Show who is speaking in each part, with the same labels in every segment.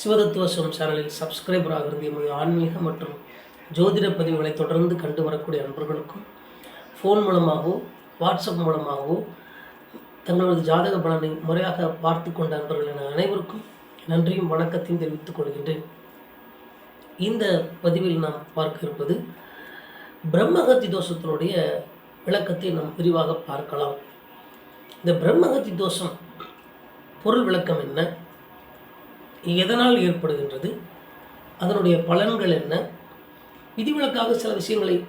Speaker 1: சிவதத்துவசம் சேனலில் சப்ஸ்கிரைபராக இருந்து எமது ஆன்மீக மற்றும் ஜோதிட பதிவுகளை தொடர்ந்து கண்டு வரக்கூடிய நண்பர்களுக்கும் ஃபோன் மூலமாகவோ வாட்ஸ்அப் மூலமாகவோ தங்களது ஜாதக பலனை முறையாக பார்த்து கொண்ட நண்பர்கள் என அனைவருக்கும் நன்றியும் வணக்கத்தையும் தெரிவித்துக் கொள்கின்றேன். இந்த பதிவில் நாம் பார்க்க இருப்பது பிரம்மகத்தி தோஷத்தினுடைய விளக்கத்தை நாம் விரிவாக பார்க்கலாம். இந்த பிரம்மகத்தி தோஷம் பொருள் விளக்கம் என்ன? எதனால் ஏற்படுகின்றது? அதனுடைய பலன்கள் என்ன? விதிவிலக்காக சில விஷயங்களை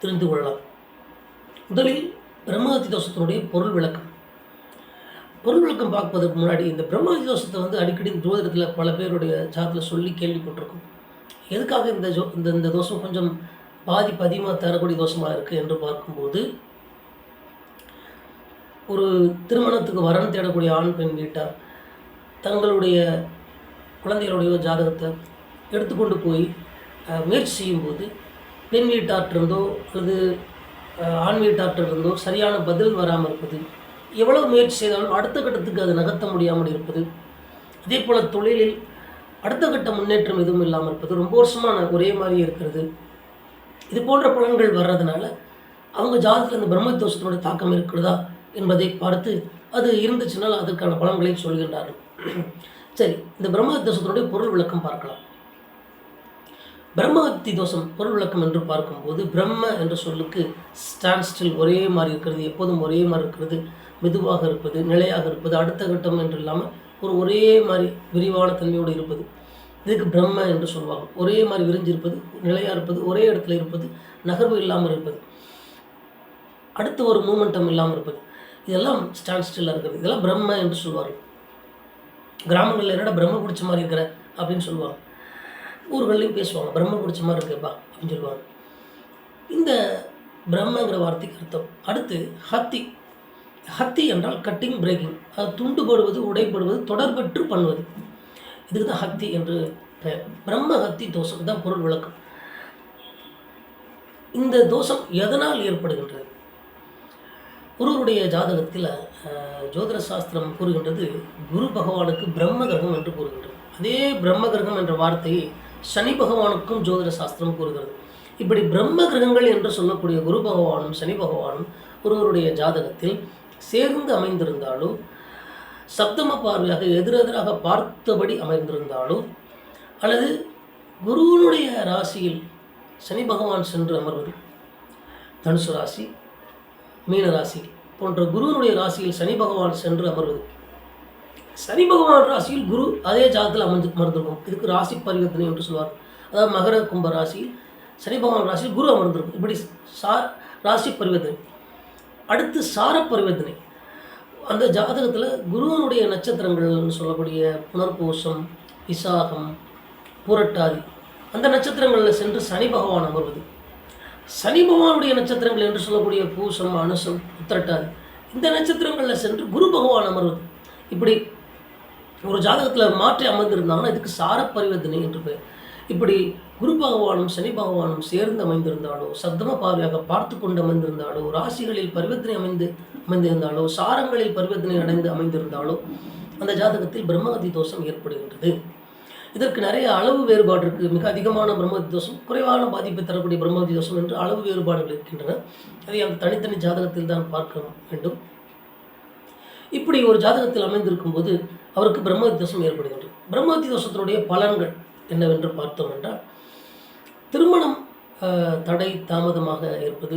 Speaker 1: தெரிந்து கொள்ளலாம். முதலில் பிரம்மஹத்தி தோஷத்தினுடைய பொருள் விளக்கம். பொருள் விளக்கம் பார்ப்பதற்கு முன்னாடி இந்த பிரம்மஹத்தி தோஷத்தை வந்து அடிக்கடி ஜோதிடத்தில் பல பேருடைய ஜாதத்தில் சொல்லி கேள்விப்பட்டிருக்கும். எதுக்காக இந்த ஜோ இந்த இந்த தோஷம் கொஞ்சம் பாதிப்பு அதிகமாக தரக்கூடிய தோஷமாக இருக்குது என்று பார்க்கும்போது ஒரு திருமணத்துக்கு வரன் தேடக்கூடிய ஆண் பெண் வீட்டார் தங்களுடைய குழந்தைகளுடைய ஜாதகத்தை எடுத்துக்கொண்டு போய் முயற்சி செய்யும்போது பெண் வீட்டாற்றிருந்தோ அல்லது ஆண் ஆண் வீட்டாற்றிருந்தோ சரியான பதில் வராமல் இருப்பது எவ்வளவு முயற்சி செய்தாலும் அடுத்த கட்டத்துக்கு அது நகர்த்த முடியாமல் இருப்பது அதே போல் தொழிலில் அடுத்த கட்ட முன்னேற்றம் எதுவும் இல்லாமல் இருப்பது ரொம்ப வருஷமான ஒரே மாதிரி இருக்கிறது. இது போன்ற பலன்கள் வர்றதுனால அவங்க ஜாதகத்தில் இந்த பிரம்மதோஷத்தினுடைய தாக்கம் இருக்கிறதா என்பதை பார்த்து அது இருந்துச்சுனால் அதற்கான பலன்களை சொல்கின்றார்கள். சரி இந்த பிரம்மஹத்தி தோஷத்தினுடைய பொருள் விளக்கம் பார்க்கலாம். பிரம்மஹத்தி தோஷம் பொருள் விளக்கம் என்று பார்க்கும்போது பிரம்ம என்ற சொல்லுக்கு ஸ்டாண்ட் ஸ்டில் ஒரே மாதிரி இருக்கிறது எப்போதும் ஒரே மாதிரி இருக்கிறது மெதுவாக இருப்பது நிலையாக இருப்பது அடுத்த கட்டம் என்று இல்லாமல் ஒரு ஒரே மாதிரி விரிவான தன்மையோடு இருப்பது. இதுக்கு பிரம்ம என்று சொல்வாங்க. ஒரே மாதிரி விரிஞ்சிருப்பது நிலையாக இருப்பது ஒரே இடத்துல இருப்பது நகர்வு இல்லாமல் இருப்பது. அடுத்து ஒரு மூமெண்டம் இல்லாமல் இருப்பது. இதெல்லாம் ஸ்டாண்ட் ஸ்டில்லாக இருக்கிறது. இதெல்லாம் பிரம்ம என்று சொல்வார்கள். கிராமங்களில் என்னடா பிரம்ம பிடிச்ச மாதிரி இருக்கிற? அப்படின்னு சொல்லுவாங்க. ஊர்கள்லையும் பேசுவாங்க. பிரம்ம பிடிச்ச மாதிரி இருக்குப்பா அப்படின்னு சொல்லுவாங்க. இந்த பிரம்மங்கிற வார்த்தைக்கு அர்த்தம். அடுத்து ஹத்தி. ஹத்தி என்றால் கட்டிங் பிரேக்கிங் அது துண்டு போடுவது உடைப்படுவது தொடர்பற்று பண்ணுவது. இதுக்கு தான் ஹத்தி என்று பெயர். பிரம்ம ஹத்தி தோஷம். தான் பொருள் விளக்கம். இந்த தோஷம் எதனால் ஏற்படுகின்றது? ஒருவருடைய ஜாதகத்தில் ஜோதிட சாஸ்திரம் கூறுகின்றது குரு பகவானுக்கு பிரம்ம கிரகம் என்று கூறுகின்றது. அதே பிரம்ம கிரகம் என்ற வார்த்தையை சனி பகவானுக்கும் ஜோதிட சாஸ்திரம் கூறுகிறது. இப்படி பிரம்ம கிரகங்கள் என்று சொல்லக்கூடிய குரு பகவானும் சனி பகவானும் ஒருவருடைய ஜாதகத்தில் சேர்ந்து அமைந்திருந்தாலோ சப்தம பார்வையாக எதிரெதிராக பார்த்தபடி அமைந்திருந்தாலோ அல்லது குருவனுடைய ராசியில் சனி பகவான் சென்று அமர்வது தனுசு ராசி மீன ராசி போன்ற குருவினுடைய ராசியில் சனி பகவான் சென்று அமர்வது. சனி பகவான் ராசியில் குரு அதே ஜாதத்தில் அமர்ந்து அமர்ந்திருக்கும். இதுக்கு ராசி பரிவர்த்தனை என்று சொல்வார் அதாவது மகர கும்ப ராசியில் சனி பகவான் ராசியில் குரு அமர்ந்திருக்கும். இப்படி சா ராசி பரிவர்த்தனை. அடுத்து சார பரிவர்த்தனை. அந்த ஜாதகத்தில் குருவனுடைய நட்சத்திரங்கள்னு சொல்லக்கூடிய புனர்பூசம் விசாகம் புரட்டாதி அந்த நட்சத்திரங்களில் சென்று சனி பகவான் அமர்வது. சனி பகவானுடைய நட்சத்திரங்கள் என்று சொல்லக்கூடிய பூசம் அனுசம் உத்திரட்டாது. இந்த நட்சத்திரங்களில் சென்று குரு பகவான் அமர்வது. இப்படி ஒரு ஜாதகத்தில் மாற்றி அமர்ந்திருந்தாங்கன்னா இதுக்கு சார பரிவர்த்தனை என்று பெயர். இப்படி குரு பகவானும் சனி பகவானும் சேர்ந்து அமைந்திருந்தாலோ சப்தம பார்வையாக பார்த்து கொண்டு அமைந்திருந்தாலோ ராசிகளில் பரிவர்த்தனை அமைந்து அமைந்திருந்தாலோ சாரங்களில் பரிவர்த்தனை அடைந்து அமைந்திருந்தாலோ அந்த ஜாதகத்தில் பிரம்மகதி தோஷம் ஏற்படுகின்றது. இதற்கு நிறைய அளவு வேறுபாடு இருக்குது மிக அதிகமான பிரம்மதி தோஷம் குறைவான பாதிப்பை தரக்கூடிய பிரம்மதி தோஷம் என்று அளவு வேறுபாடுகள் இருக்கின்றன. அதை அந்த தனித்தனி ஜாதகத்தில் தான் பார்க்க வேண்டும். இப்படி ஒரு ஜாதகத்தில் அமைந்திருக்கும் போது அவருக்கு பிரம்மதி தோஷம் ஏற்படுகின்றது. பிரம்மதி தோஷத்தினுடைய பலன்கள் என்னவென்று பார்த்தோம் என்றால் திருமணம் தடை தாமதமாக இருப்பது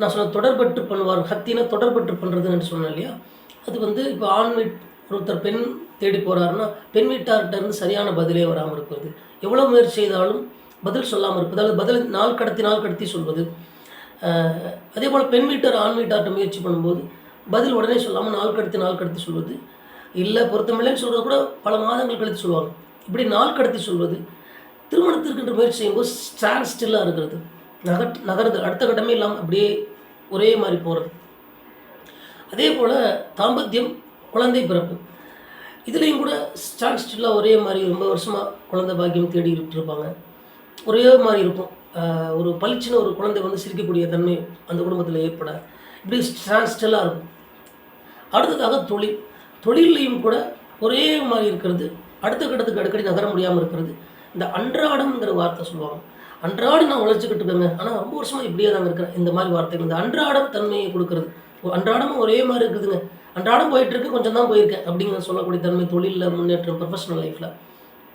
Speaker 1: நான் சொன்ன தொடர்பற்று பண்ணுவார் ஹத்தினா தொடர்பற்று பண்ணுறதுன்னு என்று சொன்னேன் இல்லையா? அது வந்து இப்போ ஆண் வீட் ஒருத்தர் பெண் தேடி போகிறாருன்னா பெண் வீட்டார்கிட்டருந்து சரியான பதிலே வராமல் இருக்கிறது. எவ்வளோ முயற்சி செய்தாலும் பதில் சொல்லாமல் இருப்பது அல்லது பதில் நாள் கடத்தி நாள் கடத்தி சொல்வது. அதே போல் பெண் வீட்டார் ஆண் வீட்டார்கிட்ட முயற்சி பண்ணும்போது பதில் உடனே சொல்லாமல் நாள் கடத்தி நாள் கடத்தி சொல்வது. இல்லை பொருத்தமில்லைன்னு சொல்கிறது கூட பல மாதங்கள் கழித்து சொல்லுவாங்க. இப்படி நாள் கடத்தி சொல்வது திருமணத்திற்கென்று முயற்சி செய்யும்போது ஸ்டாண்ட் ஸ்டில்லாக இருக்கிறது. நகட் நகருது அடுத்த கட்டமே இல்லாமல் அப்படியே ஒரே மாதிரி போகிறது அதே போல் தாம்பத்தியம் குழந்தை பிறப்பு. இதுலேயும் கூட ஸ்டாண்ட் ஸ்டில்லாக ஒரே மாதிரி ரொம்ப வருஷமாக குழந்தை பாக்கியம் தேடி இருப்பாங்க ஒரே மாதிரி இருக்கும். ஒரு பளிச்சுன்னு ஒரு குழந்தை வந்து சிரிக்கக்கூடிய தன்மை அந்த குடும்பத்தில் ஏற்பட இப்படி ஸ்டாண்ட் ஸ்டில்லாக இருக்கும். அடுத்ததாக தொழில். தொழிலையும் கூட ஒரே மாதிரி இருக்கிறது. அடுத்த கட்டத்துக்கு அடிக்கடி நகர முடியாமல் இருக்கிறது. இந்த அன்றாடம்ங்கிற வார்த்தை சொல்லுவாங்க. அன்றாடம் நான் உழைச்சிக்கிட்டு இருக்கேங்க. ஆனால் ரொம்ப வருஷமாக இப்படியே தாங்க இருக்கிறேன். இந்த மாதிரி வார்த்தைகள். இந்த அன்றாடம் தன்மையை கொடுக்கறது. அன்றாடமும் ஒரே மாதிரி இருக்குதுங்க. அன்றாடம் போயிட்டு இருக்கு கொஞ்சம் தான் போயிருக்கேன் அப்படிங்கிற சொல்லக்கூடிய தன்மை தொழிலில் முன்னேற்றம் ப்ரொஃபஷனல் லைஃப்பில்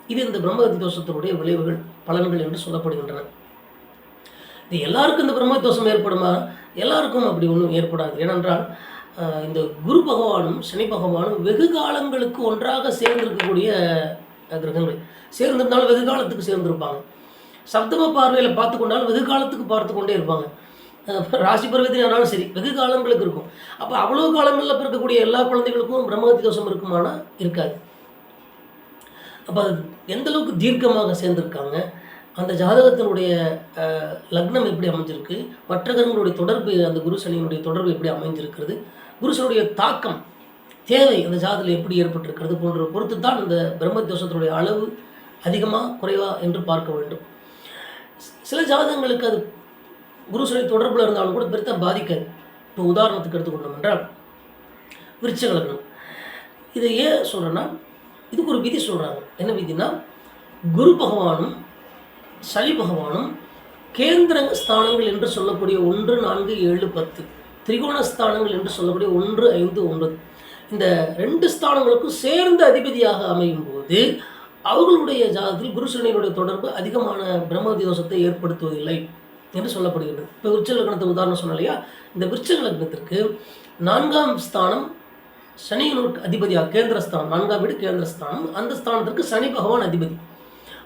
Speaker 1: இது இந்த பிரம்மகத்தி தோஷத்தினுடைய விளைவுகள் பலன்கள் என்று சொல்லப்படுகின்றன. இது எல்லாருக்கும் இந்த பிரம்ம தோஷம் ஏற்படுமா? எல்லாருக்கும் அப்படி ஒன்றும் ஏற்படாது. ஏனென்றால் ஆஹ், இந்த குரு பகவானும் சனி பகவானும் வெகு காலங்களுக்கு ஒன்றாக சேர்ந்திருக்கக்கூடிய கிரகங்கள். சேர்ந்திருந்தாலும் வெகு காலத்துக்கு சேர்ந்திருப்பாங்க. சப்தம பார்வையில் பார்த்து கொண்டாலும் வெகு காலத்துக்கு பார்த்து கொண்டே இருப்பாங்க. ராசி பருவத்தில் ஆனாலும் சரி வெகு காலங்களுக்கு இருக்கும். அப்போ அவ்வளோ காலங்களில் பிறக்கக்கூடிய எல்லா குழந்தைகளுக்கும் பிரம்மகத்தி தோஷம் இருக்குமானா? இருக்காது. அப்போ அது எந்த அளவுக்கு தீர்க்கமாக சேர்ந்துருக்காங்க? அந்த ஜாதகத்தினுடைய லக்னம் எப்படி அமைஞ்சிருக்கு? மற்ற கிரகங்களுடைய தொடர்பு அந்த குரு சனியினுடைய தொடர்பு எப்படி அமைஞ்சிருக்கிறது? குருசனுடைய தாக்கம் தேவை அந்த ஜாதகத்தில் எப்படி ஏற்பட்டிருக்கிறது போன்ற பொறுத்து தான் இந்த பிரம்ம தோஷத்தினுடைய அளவு அதிகமாக குறைவா என்று பார்க்க வேண்டும். சில ஜாதகங்களுக்கு அது குரு சனி தொடர்பில் இருந்தாலும் கூட பெருத்த பாதிக்காது இப்போ உதாரணத்துக்கு எடுத்துக்கொண்டோம் என்றால் விருச்சக லக்னம் இதை ஏன் சொல்கிறேன்னா இதுக்கு ஒரு விதி சொல்கிறாங்க என்ன விதினா குரு பகவானும் சனி பகவானும் கேந்திர ஸ்தானங்கள் என்று சொல்லக்கூடிய ஒன்று நான்கு ஏழு பத்து திரிகோண ஸ்தானங்கள் என்று சொல்லக்கூடிய ஒன்று ஐந்து ஒன்பது. இந்த ரெண்டு ஸ்தானங்களுக்கும் சேர்ந்த அதிபதியாக அமையும் போது அவர்களுடைய ஜாதகத்தில் குருசனியனுடைய தொடர்பு அதிகமான பிரம்மதி தோஷத்தை ஏற்படுத்துவதில்லை. என்று சொல்லப்படுகிறது இப்போ விருச்சக லக்னத்துக்கு உதாரணம் சொன்னேன் இல்லையா? இந்த விருச்சக லக்னத்திற்கு நான்காம் ஸ்தானம் சனியினுக்கு அதிபதியாக கேந்திரஸ்தானம். நான்காம் வீடு கேந்திரஸ்தானம். அந்த ஸ்தானத்திற்கு சனி பகவான் அதிபதி.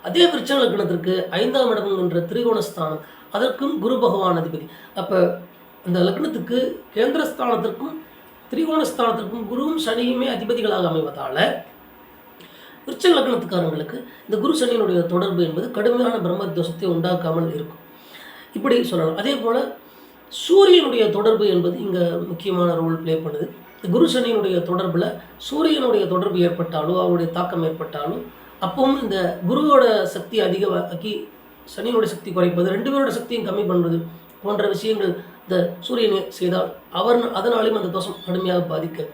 Speaker 1: அதே விருச்சக லக்னத்திற்கு ஐந்தாம் இடம் என்ற திரிகோணஸ்தானம் அதற்கும் குரு பகவான் அதிபதி. அப்போ அந்த லக்னத்துக்கு கேந்திரஸ்தானத்திற்கும் திரிகோணஸ்தானத்திற்கும் குருவும் சனியுமே அதிபதிகளாக அமைவதால் விருச்சக லக்னத்துக்காரங்களுக்கு இந்த குரு சனியினுடைய தொடர்பு என்பது கடுமையான பிரம்ம தோஷத்தை உண்டாக்காமல் இருக்கும். இப்படி சொல்லலாம். அதே போல் சூரியனுடைய தொடர்பு என்பது இங்கே முக்கியமான ரோல் ப்ளே பண்ணுது. குரு சனியினுடைய தொடர்பில் சூரியனுடைய தொடர்பு ஏற்பட்டாலோ அவருடைய தாக்கம் ஏற்பட்டாலும் அப்பவும் இந்த குருவோட சக்தி அதிகமாக்கி சனியினுடைய சக்தி குறைப்பது ரெண்டு பேரோட சக்தியும் கம்மி பண்ணுறது போன்ற விஷயங்கள் இந்த சூரியனை செய்தால் அவர் அதனாலையும் அந்த தோஷம் கடுமையாக பாதிக்க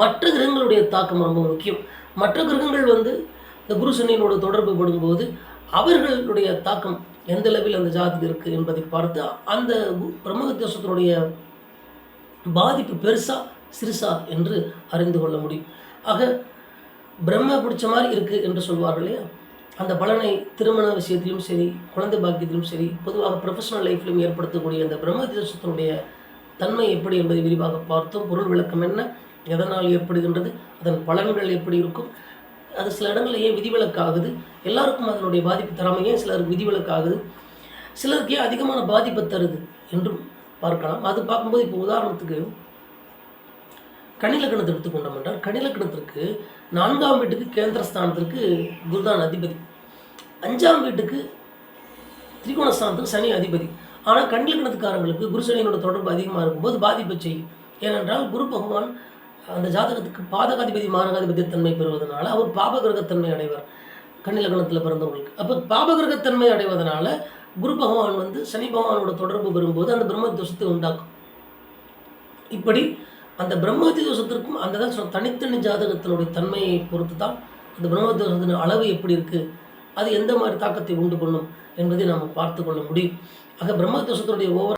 Speaker 1: மற்ற கிரகங்களுடைய தாக்கம் ரொம்ப முக்கியம். மற்ற கிரகங்கள் வந்து இந்த குரு சனியினோட தொடர்பு படும்போது அவர்களுடைய தாக்கம் எந்த அளவில் அந்த ஜாதகம் இருக்குது என்பதை பார்த்து அந்த கு- பிரம்ம பாதிப்பு பெருசா சிறுசா என்று அறிந்து கொள்ள முடியும். ஆக பிரம்ம பிடிச்ச மாதிரி இருக்குது என்று சொல்வார்கள் இல்லையா? அந்த பலனை திருமண விஷயத்திலும் சரி குழந்தை பாக்கியத்திலும் சரி பொதுவாக ப்ரொஃபஷனல் லைஃப்லையும் ஏற்படுத்தக்கூடிய அந்த பிரம்ம தோஷத்தினுடைய தன்மை எப்படி என்பதை விரிவாக பார்த்தோம். பொருள் விளக்கம் என்ன எதனால் ஏற்படுகின்றது அதன் பலன்கள் எப்படி இருக்கும் அது சில இடங்களில் ஏன் விதிவிலக்காகுது? எல்லாருக்கும் அதனுடைய பாதிப்பு தராமல் ஏன் சிலருக்கு விதிவிலக்காகுது? சிலருக்கு ஏன் அதிகமான பாதிப்பை தருது என்றும் பார்க்கலாம். அது பார்க்கும்போது இப்போ உதாரணத்துக்கு கணிலக்கணத்தை எடுத்துக்கொண்டோம் என்றால் கணிலக்கணத்திற்கு நான்காம் வீட்டுக்கு கேந்திரஸ்தானத்திற்கு குருதான் அதிபதி. அஞ்சாம் வீட்டுக்கு திரிகோணஸ்தானத்துக்கு சனி அதிபதி. ஆனால் கண்ணிலக்கணத்துக்காரங்களுக்கு குரு சனியினோட தொடர்பு அதிகமாக இருக்கும்போது பாதிப்பை செய்யும். ஏனென்றால் குரு பகவான் அந்த ஜாதகத்துக்கு பாதகாதிபதி மாரகாதிபதி தன்மை பெறுவதனால அவர் பாபகிரகத்தன்மை அடைவார். கண்ணிலக்கணத்தில் பிறந்தவங்களுக்கு. அப்போ பாபகிரகத்தன்மை அடைவதனால குரு பகவான் வந்து சனி பகவானோட தொடர்பு பெறும்போது அந்த பிரம்ம தோஷத்தை உண்டாக்கும். இப்படி அந்த பிரம்மதி தோஷத்திற்கும் அந்த தான் தனித்தனி ஜாதகத்தினுடைய தன்மையை பொறுத்து தான் அந்த பிரம்ம தோஷத்தின் அளவு எப்படி இருக்குது அது எந்த மாதிரி தாக்கத்தை உண்டு பண்ணும் என்பதை நாம் பார்த்து கொள்ள முடியும். ஆக பிரம்ம தோஷத்தினுடைய ஓவர்